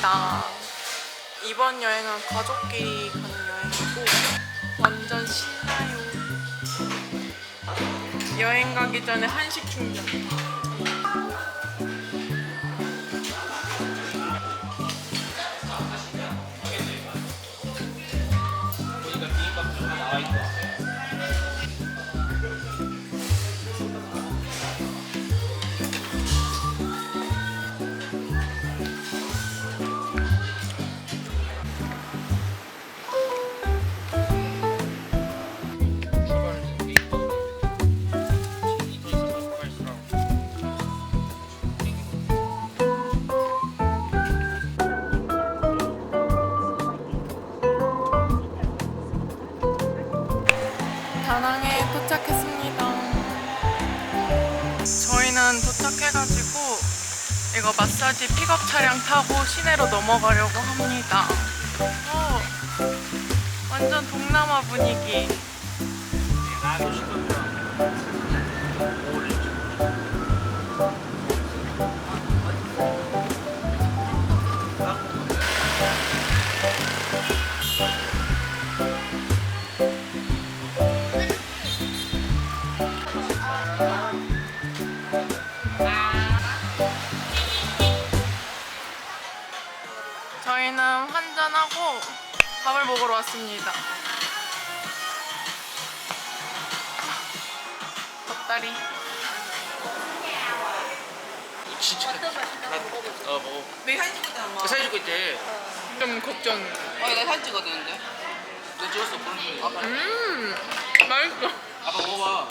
갑니다. 이번 여행은 가족끼리 가는 여행이고 완전 신나요. 여행 가기 전에 한식 충전. 도착해가지고 이거 마사지 픽업 차량 타고 시내로 넘어가려고 합니다. 어, 완전 동남아 분위기. 저희는 환전하고 밥을 먹으러 왔습니다. 덕다리. 진짜 나, 어 먹어 내 사진 때 엄마. 사진 찍고 있대 좀 걱정. 어, 내 사진 찍어야 되는데. 너 찍었어 보는 아빠 음, 맛있어. 아빠 먹어봐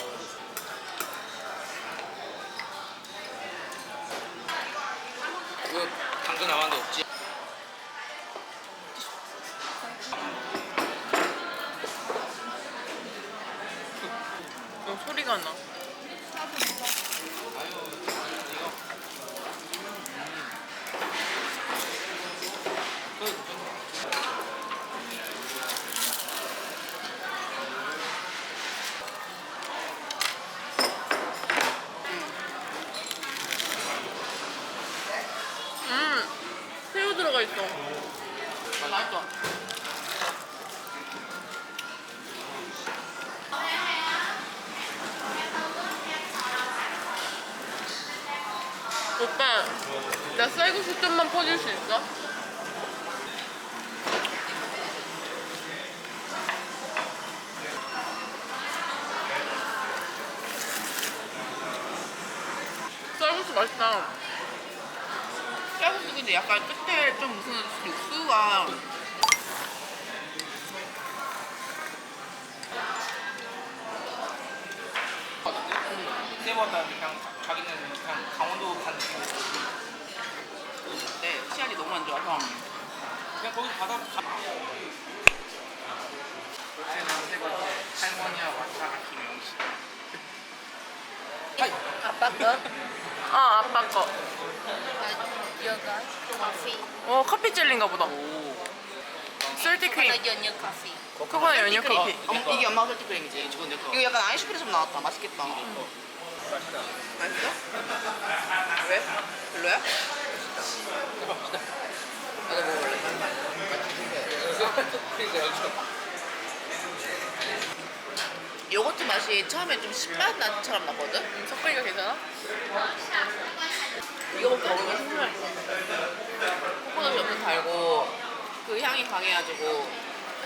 맛있다. 쌀국수 근데 약간 끝에 좀 무슨 육수가 왔다는데 그냥 자기는 그냥 강원도 간 느낌 네, 시간이 너무 안 좋아서 그냥 거기 바다 가 그때는 세 번째 할머니와 왔다가 김영식 하이 아빠 거? 아, 아빠 거. yoga, coffee. 어, 커피 젤리인가 보다. 솔티 크림. coffee. 그거는 연유 커피. 엄- 이게 엄마 솔티크림이지. 저건 내 거 이거 약간 아이스크림 나왔다. 맛있겠다. 맛있다 맛있어? 왜? 별로야? 나도 먹어볼래. 요거트 맛이 처음에 좀 신맛 나처럼 나거든? 섞으니까 괜찮아? 이거부터 먹으면 정말 코코넛이 엄청 달고 그 향이 강해가지고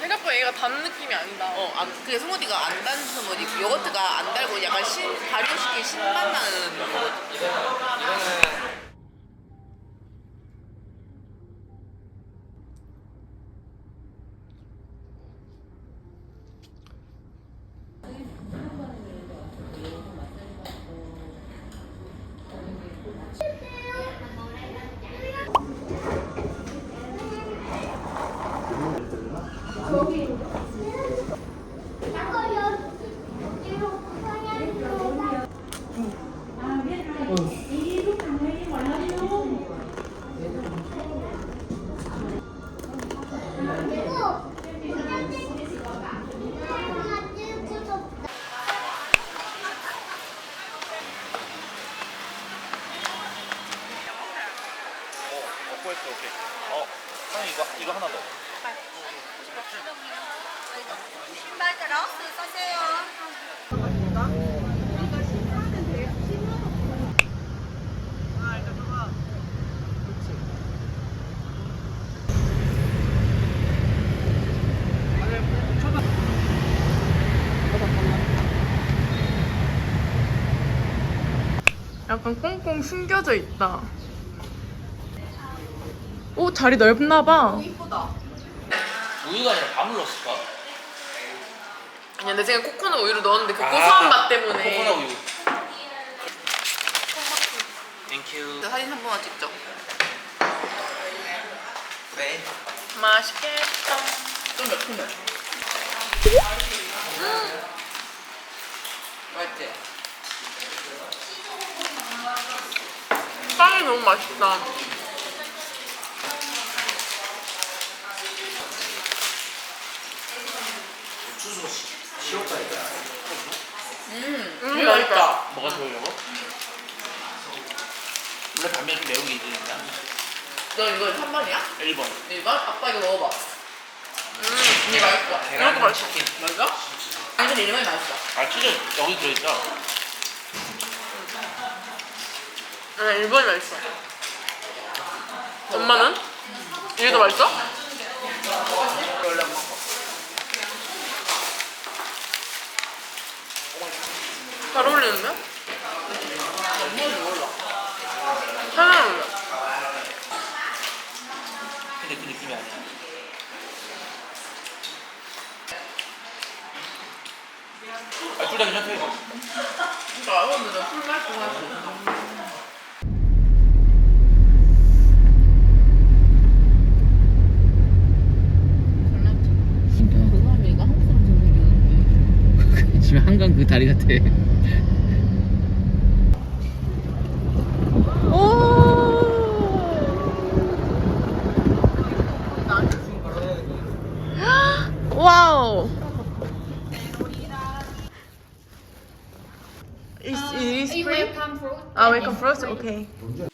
생각보다 얘가 단 느낌이 아니다. 어, 안, 그 스무디가 안 단 스무디 요거트가 안 달고 약간 신, 발효시킨 신맛 나는 요거트 이거는 약간 꽁꽁 숨겨져 있다. 오, 자리 넓나 봐. 이쁘다. 우유가 아니라 밥을 넣었을까? 아니야, 내 생각에 코코넛 우유를 넣었는데 그 아, 고소한 맛 때문에. 코코넛 우유. 땡큐. 사진 한 번만 찍죠. 네. 맛있겠다. 좀 매콤해. 맛있지? 빵이 너무 맛있다. 음, 음, 맛있다. 맛있다. 뭐가 좋으려고? 원래 반면 좀 매운 게 있으니까. 너 이거 3번이야? 1번. 1번? 아빠 이거 먹어봐. 음, 이게 맛있어. 이것도 맛있어. 치킨. 맛있어? 아니 근데 이름이 맛있어. 아 치즈 여기 들어있다. 네, 일본이 맛있어. 엄마는? 더 맛있어? 원래 엄마 거. 잘 어울리는데? 엄마는 몰라. 잘 어울려. 근데 그 느낌이 아니야. 아, 둘다 괜찮다 이거. 진짜 알았는데 풀맛 좋아했어. 지금 한강 그 다리 같아. 와우. Is it is free? 아, welcome fruit. Okay.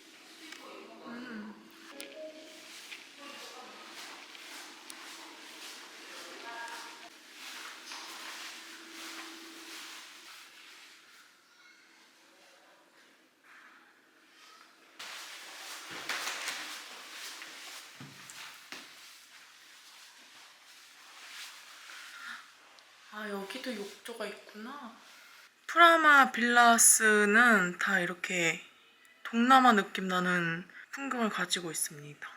아 여기도 욕조가 있구나. 프라마 빌라스는 다 이렇게 동남아 느낌 나는 풍경을 가지고 있습니다.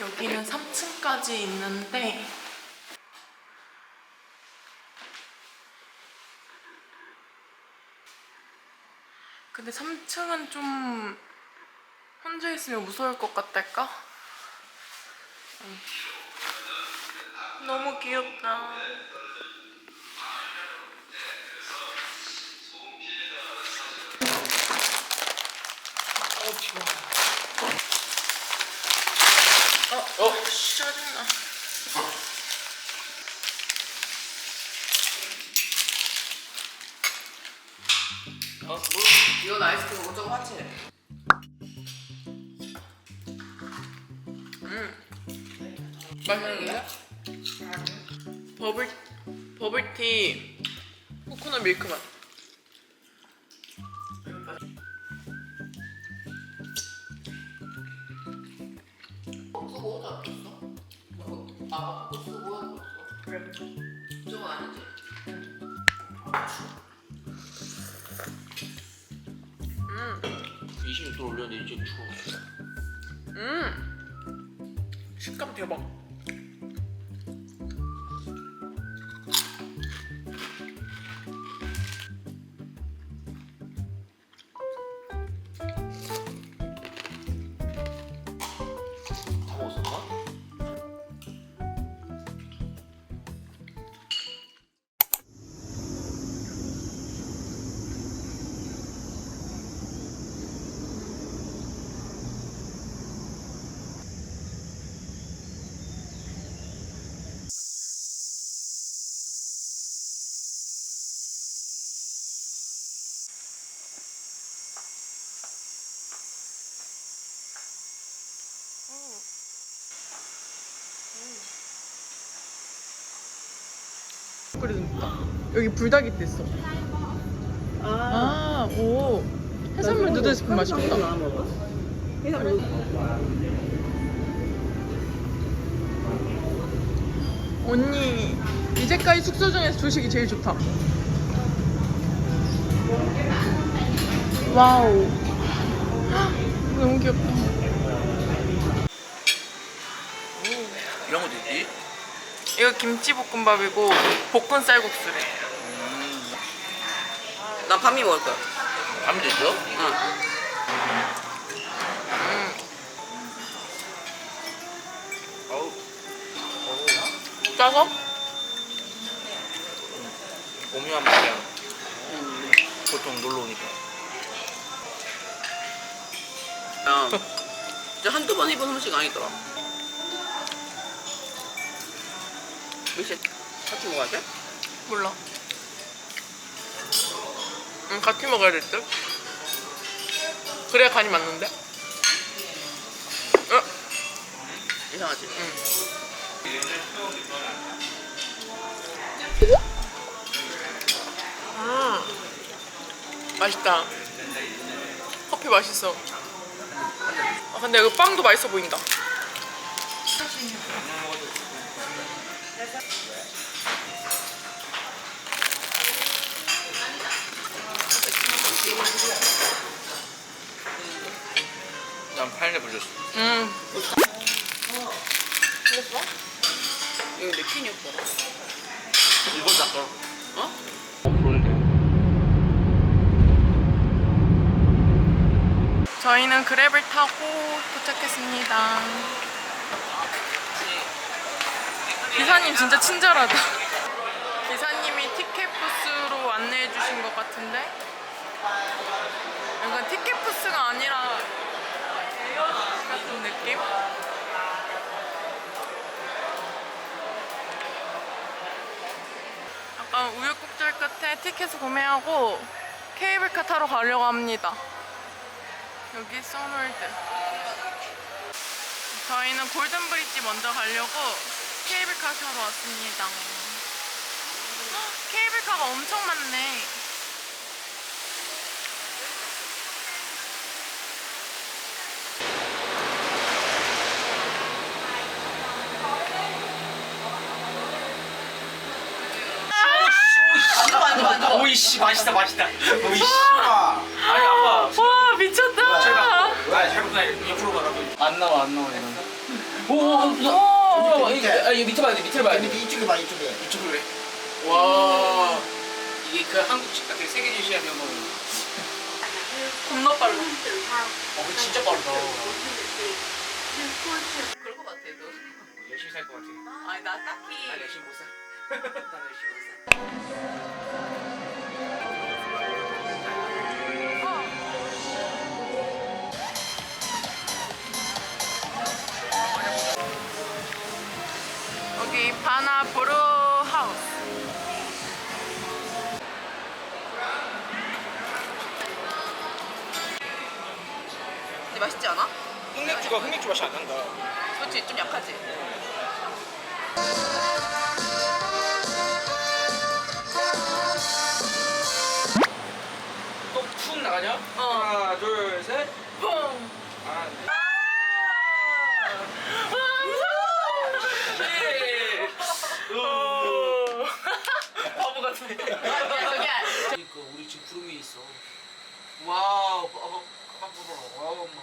여기는 3층까지 있는데 근데 3층은 좀 혼자 있으면 무서울 것 같달까? 응. 너무 귀엽다. 어, 어, 씨, 짜증나. 어? 이건 아이스크림 조금 화채. 버블티 코코넛 밀크 맛. 아 먹어도 없어. 그래. 저건 아니지? 음, 26도 올렸는데 이제 추워. 음. 식감 대박. 그러니까 여기 불닭이 때 있어. 아, 오. 해산물 누들 스프 맛있겠다. 언니, 이제까지 숙소 중에서 조식이 제일 좋다. 와우. 헉, 너무 귀엽다. 이거 김치볶음밥이고 볶은 쌀국수래. 난 반미 먹을 거야. 밤도 있어? 응. 어우 짜서? 오묘한 맛이야 보통 놀러 오니까 야, 진짜 한두 번 해본 음식 아니더라. 미실 같이 먹어야 돼? 몰라. 응, 같이 먹어야 될 듯? 그래야 간이 맞는데? 어? 이상하지? 음. 맛있다. 커피 맛있어. 아, 근데 이거 빵도 맛있어 보인다. 난 파인애플 줬어 음. 이거 내 퀸이 없어. 이걸 닦아 어? 저희는 그랩을 타고 도착했습니다. 기사님 진짜 친절하다. 기사님이 티켓 부스로 안내해 주신 것 같은데? 약간 티켓 부스가 아니라 같은 느낌? 약간 우여곡절 끝에 티켓을 구매하고 케이블카 타러 가려고 합니다. 여기 써놀드. 저희는 골든 브릿지 먼저 가려고 케이블카 타러 왔습니다. 헉, 케이블카가 엄청 많네. 오이씨 맛있다 맛있다. 오이씨. 아니 아빠. 와 미쳤다. 아 잘못 옆으로 가라고. 안 나와 안 나와 이런 오, 이게 아 이거 밑에 봐야 돼 밑에 봐야 돼. 이쪽에 봐 이쪽에 이쪽으로 해. 와. 이게 그 한국식 같은 세계 제시한 면허. 겁나 빨라. 어, 그 진짜 빠르다. 그럴 것 같아, 너. 열심히 살 것 같아. 아니, 나 딱히. 난 열심히 못 살. 난 열심히 못 살. 바나 보루 하우스. 근데 맛있지 않아? 흑맥주가 흑맥주 맛이 안 난다. 그렇지, 좀 약하지? 또푹 나가냐? 어. 하나, 둘, 셋. 뿡. 아, 예. 바보 같아. 저기야. 그 우리 집 구름 위에 있어. 와우, 어, 깜빡 보러. 와우, 엄마.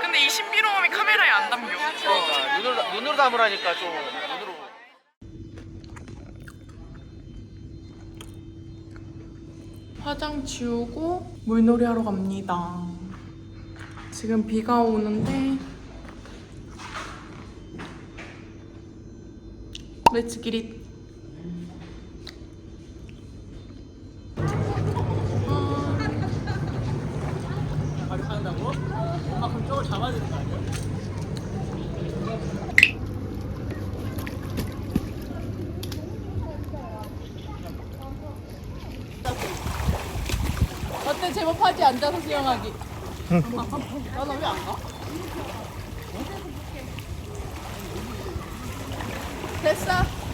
근데 이 신비로움이 카메라에 안 담겨. 그러니까 눈으로 눈으로 담으라니까 좀 눈으로. 화장 지우고 물놀이 하러 갑니다. 지금 비가 오는데 기릿 바로 한다고? 아 그럼 저걸 잡아야 되는 거 아니야? 제법 하지 앉아서 수영하기. 나는 왜안 가? 됐어.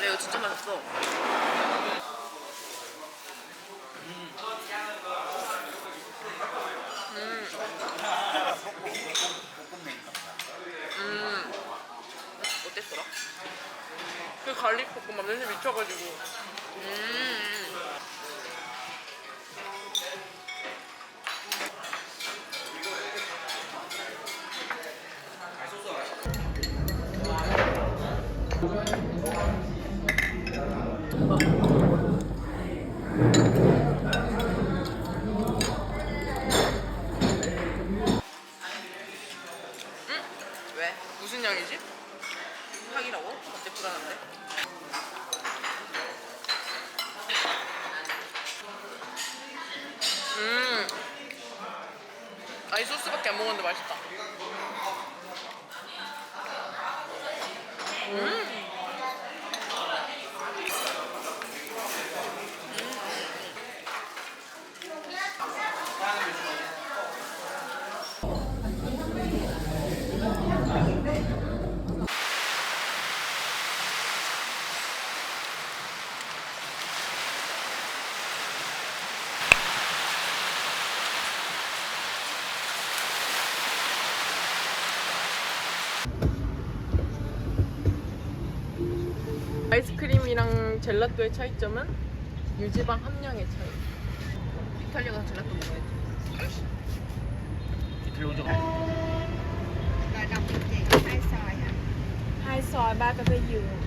네, 이거 진짜 맛있어. 음. 어땠더라? 그 갈릭 볶음밥 냄새 미쳐가지고. 음. 밖에 안 먹었는데 맛있다. 아이스크림이랑 젤라또의 차이점은 유지방 함량의 차이. 이탈리아가 젤라또 먹어야지. 이틀 온적 phê dừa.